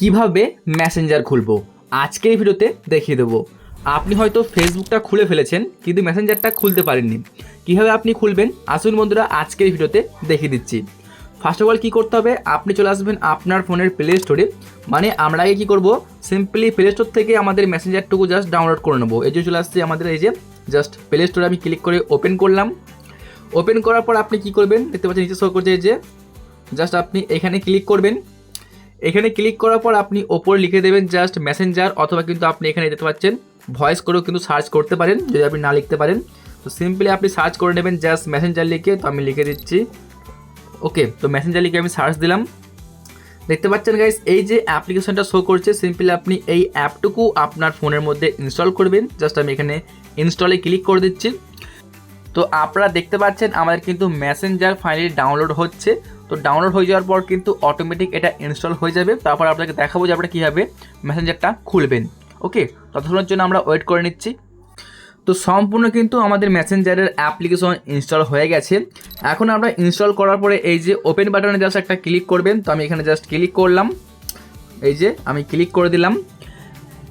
কীভাবে মেসেঞ্জার খুলবো? আজকের ভিডিওতে দেখিয়ে দেবো। আপনি হয়তো ফেসবুকটা খুলে ফেলেছেন, কিন্তু মেসেঞ্জারটা খুলতে পারেননি। কীভাবে আপনি খুলবেন? আসুন বন্ধুরা আজকের ভিডিওতে দেখিয়ে দিচ্ছি। ফার্স্ট অফ অল কী করতে হবে? আপনি চলে আসবেন আপনার ফোনের প্লে স্টোরে মানে আমরা আগে কী করব? সিম্পলি প্লে স্টোর থেকে আমাদের মেসেঞ্জারটুকু জাস্ট ডাউনলোড করে নেব। এই যে চলে আসছে আমাদের, এই যে জাস্ট প্লে স্টোরে আমি ক্লিক করে ওপেন করলাম। ওপেন করার পর আপনি কী করবেন? দেখতে পাচ্ছেন, নিচে শো করছে এই যে জাস্ট আপনি এখানে ক্লিক করবেন। এখানে ক্লিক করার পর আপনি ওপর লিখে দেবেন জাস্ট মেসেঞ্জার অথবা কিন্তু আপনি এখানে দেখতে পাচ্ছেন ভয়েস করেও কিন্তু সার্চ করতে পারেন যদি আপনি না লিখতে পারেন। তো সিম্পলি আপনি সার্চ করে নেবেন জাস্ট মেসেঞ্জার লিখে, তো আমি লিখে দিচ্ছি। ওকে তো মেসেঞ্জার লিখে আমি সার্চ দিলাম। দেখতে পাচ্ছেন গাইস এই যে অ্যাপ্লিকেশনটা শো করছে সিম্পলি আপনি এই অ্যাপটুকু আপনার ফোনের মধ্যে ইনস্টল করবেন। জাস্ট আমি এখানে ইনস্টলে ক্লিক করে দিচ্ছি। তো আপনারা দেখতে পাচ্ছেন আমাদের কিন্তু মেসেঞ্জার ফাইনালি ডাউনলোড হচ্ছে। তো ডাউনলোড হয়ে যাওয়ার পর কিন্তু অটোমেটিক এটা ইনস্টল হয়ে যাবে। তারপর আপনাকে দেখাবো যে আপনারা কীভাবে মেসেঞ্জারটা খুলবেন। ওকে ততক্ষণের জন্য আমরা ওয়েট করে নিচ্ছি। তো সম্পূর্ণ কিন্তু আমাদের মেসেঞ্জারের অ্যাপ্লিকেশন ইনস্টল হয়ে গেছে। এখন আমরা ইনস্টল করার পরে এই যে ওপেন বাটনে জাস্ট একটা ক্লিক করবেন। তো আমি এখানে জাস্ট ক্লিক করলাম। এই যে আমি ক্লিক করে দিলাম।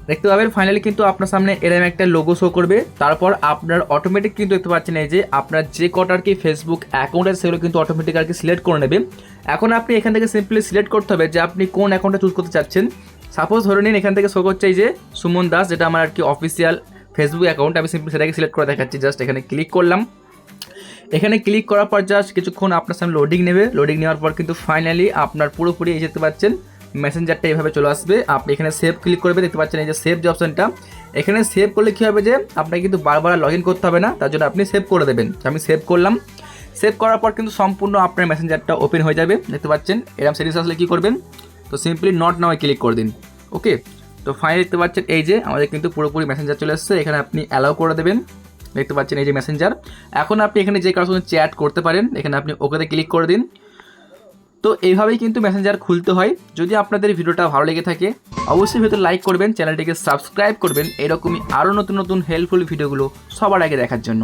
দেখতে পাবেন ফাইনালি কিন্তু আপনার সামনে এরম একটা লোগো শো করবে। তারপর আপনার অটোমেটিক কিন্তু দেখতে পাচ্ছেন এই যে, আপনার যে কটা আর কি ফেসবুক অ্যাকাউন্ট আছে, সেগুলো কিন্তু অটোমেটিক আর কি সিলেক্ট করে নেবে। এখন আপনি এখান থেকে সিম্পলি সিলেক্ট করতে হবে যে, আপনি কোন অ্যাকাউন্টটা চুজ করতে চাচ্ছেন। সাপোজ ধরে নিন, এখান থেকে শো করছে এই যে, সুমন দাস, যেটা আমার আর কি অফিসিয়াল ফেসবুক অ্যাকাউন্ট আমি সিম্পলি সেটাকে সিলেক্ট করে দেখাচ্ছি। জাস্ট এখানে ক্লিক করলাম। এখানে ক্লিক করার পর জাস্ট কিছুক্ষণ আপনার সামনে লোডিং নেবে। লোডিং নেওয়ার পর কিন্তু ফাইনালি আপনার পুরোপুরি এই যেতে পাচ্ছেন মেসেঞ্জারটা এইভাবে চলে আসবে। আপনি এখানে সেভ ক্লিক করবে দেখতে পাচ্ছেন এই যে সেভ যে অপশনটা এখানে সেভ করলে কী হবে যে, আপনাকে কিন্তু বারবার লগ ইন করতে হবে না, তার জন্য আপনি সেভ করে দেবেন। আমি সেভ করলাম। সেভ করার পর কিন্তু সম্পূর্ণ আপনার মেসেঞ্জারটা ওপেন হয়ে যাবে। দেখতে পাচ্ছেন, এরকম সেটিংস আসলে কী করবেন? তো সিম্পলি নট নাও ক্লিক করে দিন। ওকে তো ফাইনালি দেখতে পাচ্ছেন এই যে, আমাদের কিন্তু পুরোপুরি মেসেঞ্জার চলে এসেছে। এখানে আপনি অ্যালাউ করে দেবেন। দেখতে পাচ্ছেন এই যে মেসেঞ্জার এখন আপনি এখানে যে কারোর সঙ্গে চ্যাট করতে পারেন, এখানে আপনি ওকেতে ক্লিক করে দিন। তো এইভাবেই কিন্তু মেসেঞ্জার খুলতে হয়। যদি আপনাদের ভিডিওটা ভালো লেগে থাকে, অবশ্যই ভিডিও লাইক করবেন, চ্যানেলটিকে সাবস্ক্রাইব করবেন। এরকমই আরও নতুন নতুন হেল্পফুল ভিডিওগুলো সবার আগে দেখার জন্য।